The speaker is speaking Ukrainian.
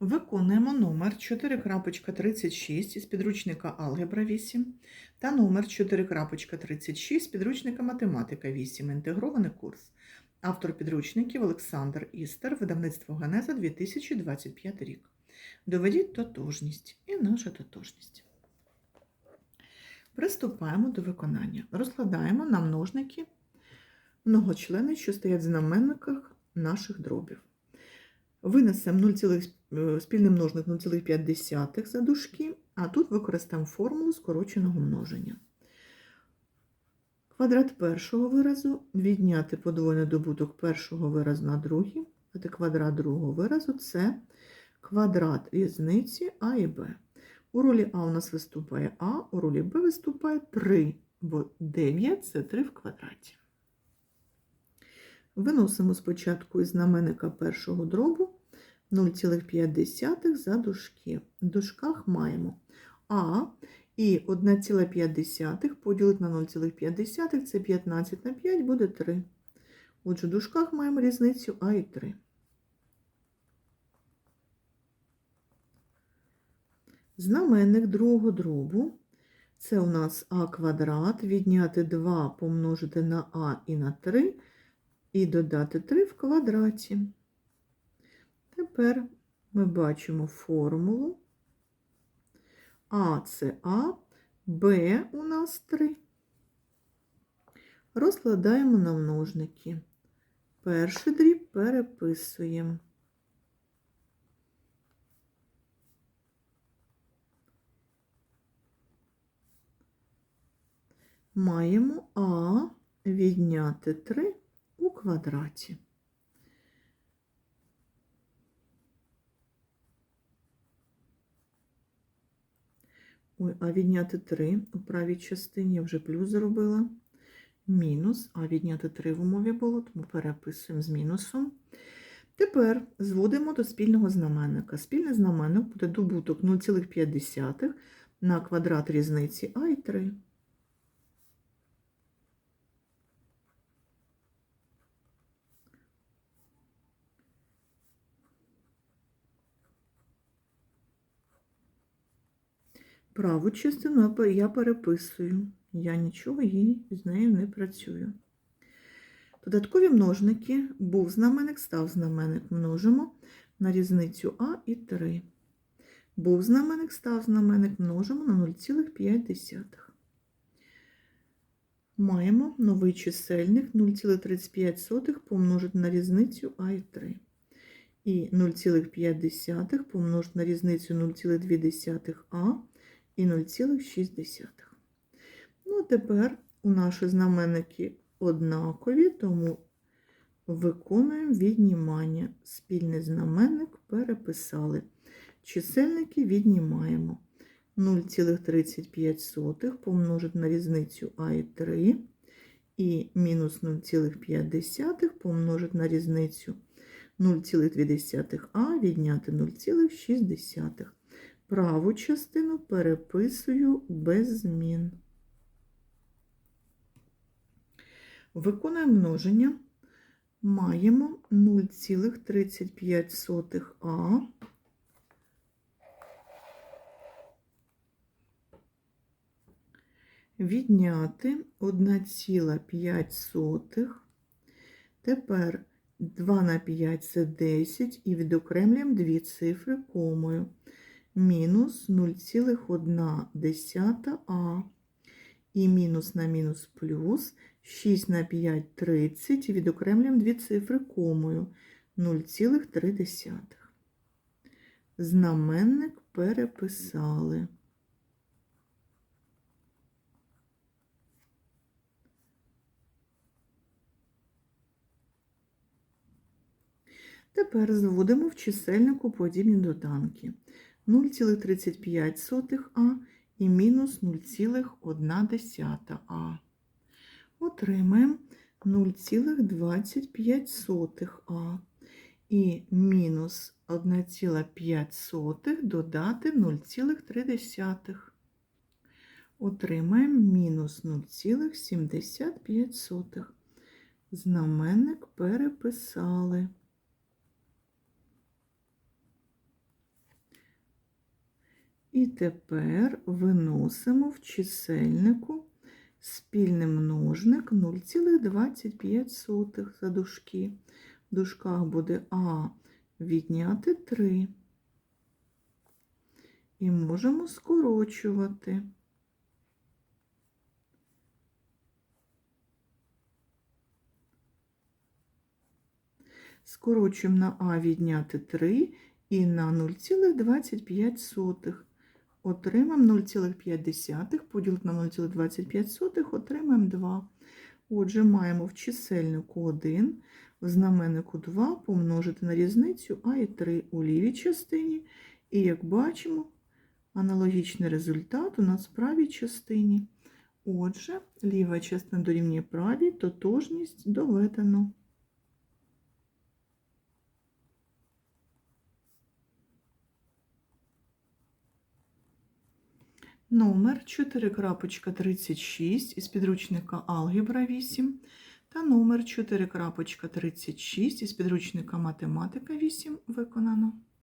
Виконуємо номер 4.36 із підручника Алгебра 8 та номер 4.36 з підручника Математика 8. Інтегрований курс. Автор підручників Олександр Істер, видавництво Генеза 2025 рік. Доведіть тотожність і наша тотожність. Приступаємо до виконання. Розкладаємо на множники многочлени, що стоять в знаменниках наших дробів. Винесемо 0, е, спільний множник 0,5 за дужки, а тут використаємо формулу скороченого множення. Квадрат першого виразу відняти подвоєний добуток першого виразу на другий, а квадрат другого виразу це квадрат різниці А і Б. У ролі А у нас виступає А, у ролі Б виступає 3, бо 9 це 3 в квадраті. Виносимо спочатку із знаменника першого дробу 0,5 за дужки. В дужках маємо А і 1,5 поділити на 0,5 це 15 на 5 буде 3. Отже, в дужках маємо різницю А і 3. Знаменник другого дробу це у нас А квадрат, відняти 2 помножити на А і на 3 і додати 3 в квадраті. Тепер ми бачимо формулу. А це А, Б у нас 3. Розкладаємо на множники. Перший дріб переписуємо. Маємо А відняти 3 у квадраті. Ой, а відняти 3 у правій частині я вже плюс зробила. Мінус, а відняти 3 в умові було, тому переписуємо з мінусом. Тепер зводимо до спільного знаменника. Спільний знаменник буде добуток 0,5 на квадрат різниці А і 3. Праву частину я переписую. Я нічого її з нею не працюю. Додаткові множники був знаменник, став знаменник множимо на різницю А і 3. Був знаменник, став знаменник множимо на 0,5. Маємо новий чисельник 0,35 помножити на різницю А і 3. І 0,5 помножити на різницю 0,2А і 0,6. Ну, а тепер у наші знаменники однакові, тому виконуємо віднімання. Спільний знаменник переписали. Чисельники віднімаємо 0,35 помножити на різницю А і 3, і мінус 0,5 помножити на різницю 0,2а відняти 0,6. Праву частину переписую без змін. Виконуємо множення. Маємо 0,35а відняти 1,5. Тепер 2 на 5 це 10 і відокремлюємо дві цифри комою мінус 0,1а і мінус на мінус плюс 6 на 5 30 і відокремлюємо дві цифри комою 0,3. Знаменник переписали. Тепер зводимо в чисельнику подібні доданки. 0,35а і мінус 0,1а. Отримаємо 0,25а і мінус 1,5 додати 0,3. Отримаємо мінус 0,75. Знаменник переписали. І тепер виносимо в чисельнику спільний множник 0,25 за дужки. В дужках буде А відняти 3. І можемо скорочувати. Скорочуємо на А відняти 3 і на 0,25. Отримаємо 0,5 поділити на 0,25, отримаємо 2. Отже, маємо в чисельнику 1, в знаменнику 2 помножити на різницю А і 3 у лівій частині. І, як бачимо, аналогічний результат у нас в правій частині. Отже, ліва частина дорівнює правій, тотожність доведено. Номер 4.36 із підручника Алгебра 8 та номер 4.36 із підручника Математика 8 виконано.